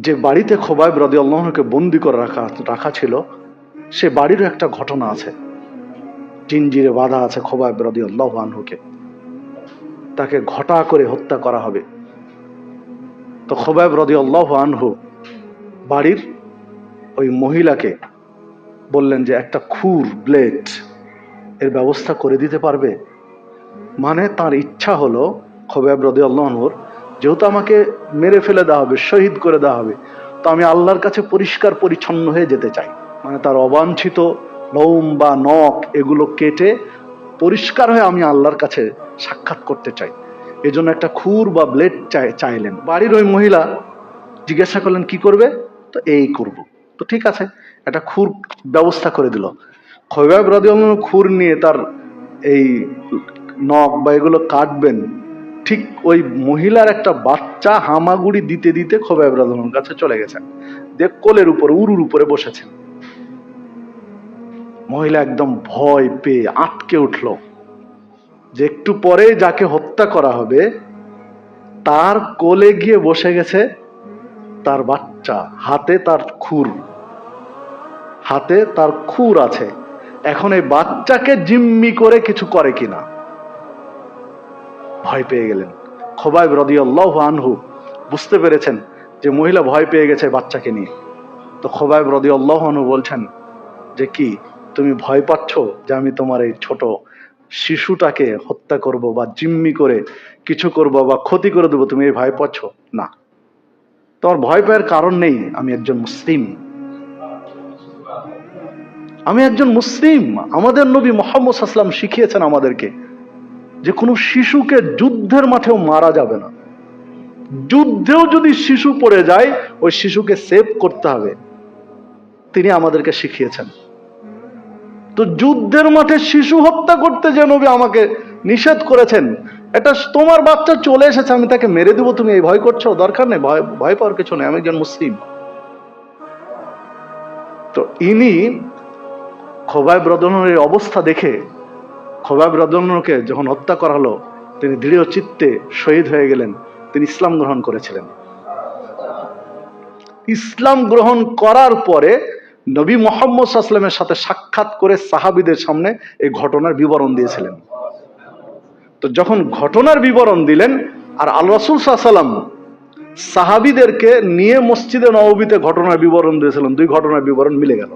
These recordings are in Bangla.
যে বাড়িতে খোবাইব রদি আল্লাহকে বন্দি করে রাখা রাখা ছিল, সে বাড়িরও একটা ঘটনা আছে। জিনজিরে বাধা আছে খোবাইব রদি আল্লাহ আনহুকে। তাকে ঘটা করে হত্যা করা হবে। তো খোবাইব রদি আল্লাহ আনহু বাড়ির ওই মহিলাকে বললেন যে, একটা খুর, ব্লেড, এর ব্যবস্থা করে দিতে পারবে? মানে তার ইচ্ছা হলো খোবাইব রদি আল্লাহনুর যেহেতু আমাকে মেরে ফেলে দেওয়া হবে, শহীদ করে দেওয়া হবে, তো আমি আল্লাহর কাছে পরিষ্কার পরিচ্ছন্ন হয়ে যেতে চাই। মানে তার অবাঞ্ছিত লোম বা নখ এগুলো কেটে পরিষ্কার হয়ে আমি আল্লাহর কাছে সাক্ষাৎ করতে চাই। এই জন্য একটা খুর বা ব্লেড চাই, চাইলেন। বাড়ির ওই মহিলা জিজ্ঞাসা করলেন, কি করবে? তো এই করব। তো ঠিক আছে, একটা খুর ব্যবস্থা করে দিল। খৈবাব রাদিয়াল্লাহু খুর নিয়ে তার এই নখ বা এগুলো কাটবেন ঠিক ওই মহিলার একটা বাচ্চা হামাগুড়ি দিতে দিতে খোবাইব রাদিয়াল্লাহুর কাছে চলে গেছেন। দেখ কোলের উপরে, উরুর উপরে বসেছেন। মহিলা একদম ভয় পেয়ে আটকে উঠল। যে একটু পরে যাকে হত্যা করা হবে, তার কোলে গিয়ে বসে গেছে তার বাচ্চা। হাতে তার খুর। হাতে তার খুর আছে। এখন এই বাচ্চাকে জিম্মি করে কিছু করে কিনা। ভয় পেয়ে গেলেন। খোবাইব রদিয়াল্লাহ আনহু বুঝতে পেরেছেন যে মহিলা ভয় পেয়ে গেছে বাচ্চাকে নিয়ে। তো খোবাইব রদিয়াল্লাহ আনহু বলছেন যে কি, তুমি ভয় পাচ্ছ যে আমি তোমার এই ছোট শিশুটাকে হত্যা করব বা জিম্মি করে কিছু করব বা ক্ষতি করে দেবো, তুমি এই ভয় পাচ্ছ? না। তোমার ভয় পাওয়ার কারণ নেই, আমি একজন মুসলিম। আমি একজন মুসলিম। আমাদের নবী মোহাম্মদ আসলাম শিখিয়েছেন আমাদেরকে যে কোনো শিশুকে যুদ্ধের মাঠেও মারা যাবে না। যুদ্ধেও যদি শিশু পড়ে যায়, ওই শিশুকে সেভ করতে হবে। তিনি আমাদেরকে শিখিয়েছেন। তো যুদ্ধের মাঠে শিশু হত্যা করতে যে নবী আমাকে নিষেধ করেছেন, এটা তোমার বাচ্চা চলে এসেছে, আমি তাকে মেরে দেবো, তুমি এই ভয় করছ, দরকার নেই, ভয় ভয় পাওয়ার কিছু নেই, আমি একজন মুসলিম। তো ইনি খোবাইব ব্রদনের অবস্থা দেখে খোবাইব রদনকে যখন হত্যা করা হলো তিনি দৃঢ় চিত্তে শহীদ হয়ে গেলেন, তিনি ইসলাম গ্রহণ করেছিলেন। ইসলাম গ্রহণ করার পরে নবী মোহাম্মদ সাল্লামের সাথে সাক্ষাৎ করে সাহাবিদের সামনে এই ঘটনার বিবরণ দিয়েছিলেন। তো যখন ঘটনার বিবরণ দিলেন, আর আল রসুল সাল্লাম সাহাবিদেরকে নিয়ে মসজিদে নবীতে ঘটনার বিবরণ দিয়েছিলেন, দুই ঘটনার বিবরণ মিলে গেল।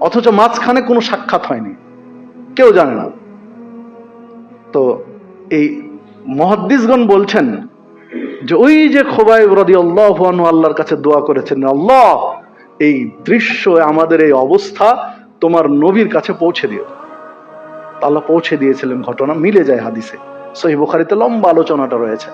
অথচ মাঝখানে কোনো সাক্ষাৎ হয়নি। কেউ জানে না। তো এই মহাদ্দিসগণ বলছেন যে ওই যে খোবাই রদি আল্লাহ আল্লাহর কাছে দোয়া করেছেন, আল্লাহ, এই দৃশ্য, আমাদের এই অবস্থা তোমার নবীর কাছে পৌঁছে দিও। আল্লাহ পৌঁছে দিয়েছিলেন ঘটনা, মিলে যায় হাদিসে। সহি বুখারিতে লম্বা আলোচনাটা রয়েছে।